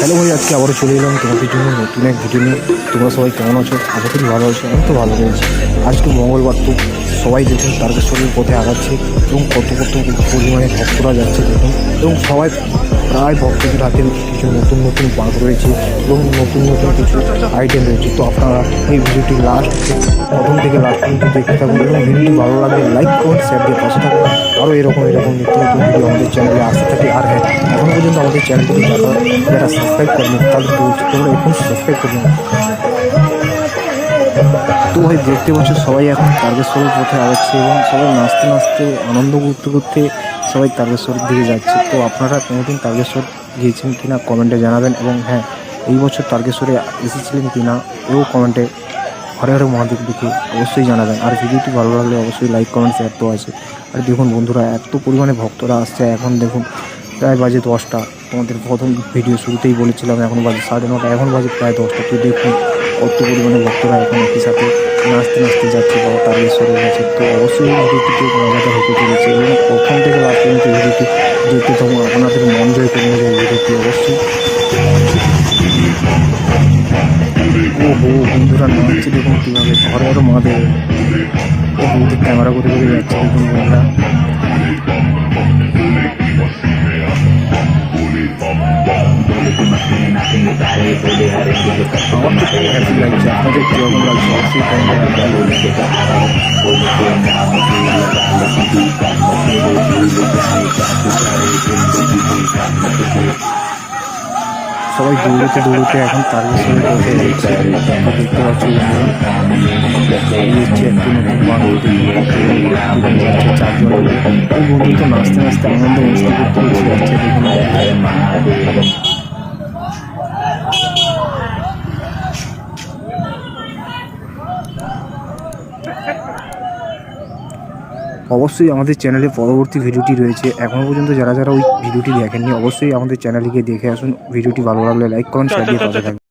Hello ভাই, আজকে আবারও চলে এলাম তোমাদের জন্য নতুন এক ভিডিও নিয়ে। তোমরা সবাই কেমন আছো? আশা করি ভালো আছো, আমি তো ভালো রয়েছি। আজকে মঙ্গলবার তো সবাই দেখুন তারকেশ্বরের পথে আগাচ্ছে এবং কত কত পরিমাণে ভক্তরা যাচ্ছে দেখুন। এবং সবাই প্রায় ভক্তদের হাতে কিছু নতুন নতুন বাঁক রয়েছে এবং নতুন নতুন কিছু আইটেম রয়েছে। তো আপনারা এই ভিডিওটি লাস্ট প্রথম থেকে লাস্ট পর্যন্ত দেখতে থাকুন এবং ভিডিওটি ভালো লাগলে লাইক করুন শেয়ার দিয়ে পাশে থাকুন। আরও এরকম এরকম নিত্য নতুন ভিডিও আমাদের চ্যানেলে আসতে থাকে। আর হ্যাঁ এখনও পর্যন্ত আমাদের চ্যানেলটিকে যারা যারা সাবস্ক্রাইব করেনি তাদেরকে বলছি তোমরা এখন সাবস্ক্রাইব করবেন ভাই দেখতে পাচ্ছ, সবাই এখন তারকেশ্বরের পথে আগাচ্ছে এবং সবাই নাচতে নাচতে, আনন্দ করতে করতে সবাই তারকেশ্বরের দিকে যাচ্ছে। তো আপনারা কোনোদিন তারকেশ্বর গিয়েছেন কিনা কমেন্টে জানাবেন এবং হ্যাঁ এই বছর তারকেশ্বরে এসেছিলেন কিনা এও কমেন্টে হরে হরে মহাদেব লিখে অবশ্যই জানাবেন। আর ভিডিওটি ভালো লাগলে অবশ্যই লাইক, কমেন্ট শেয়ার তো আছে। আর দেখুন বন্ধুরা, এত পরিমাণে ভক্তরা আসছে, এখন দেখুন প্রায় বাজে দশটা। তোমাদের প্রথম ভিডিও শুরুতেই বলেছিলাম, এখন বাজে সাড়ে নটা, এখন বাজে প্রায় দশটা। তো দেখুন, কত পরিমাণে ভক্তরা এখন একই সাথে নাচতে নাচতে যাচ্ছে, বাবা তারকেশ্বরের কাছে তো অবশ্যই ভিডিওটিতে মজাটা হতে চলেছে এবং প্রথম থেকে লাস্ট পর্যন্ত ভিডিওটি দেখতে থাকুন, আপনাদের মন জয় করে নেবে ভিডিওটি অবশ্যই। ও হো বন্ধুরা নাচছে, দেখুন কীভাবে ঘরে আরও মাদের ও ক্যামেরা করে করে যাচ্ছে, দেখুন বন্ধুরা। আমার তো খুব সবাই দৌড়তে দৌড়তে এখন পথে এসেছে দেখতে পাচ্ছি হচ্ছে চারজন এই বন্ধু তো নাচতে নাচতে আনন্দ মস্তি করতে যাচ্ছে দেখুন অবশ্যই আমাদের চ্যানেলে পরবর্তী ভিডিওটি রয়েছে। এখনও পর্যন্ত যারা যারা ওই ভিডিওটি দেখেননি অবশ্যই আমাদের চ্যানেলে গিয়ে দেখে আসুন। ভিডিওটি ভালো লাগলে লাইক কমেন্ট শেয়ার দিয়ে পাশে থাকবেন।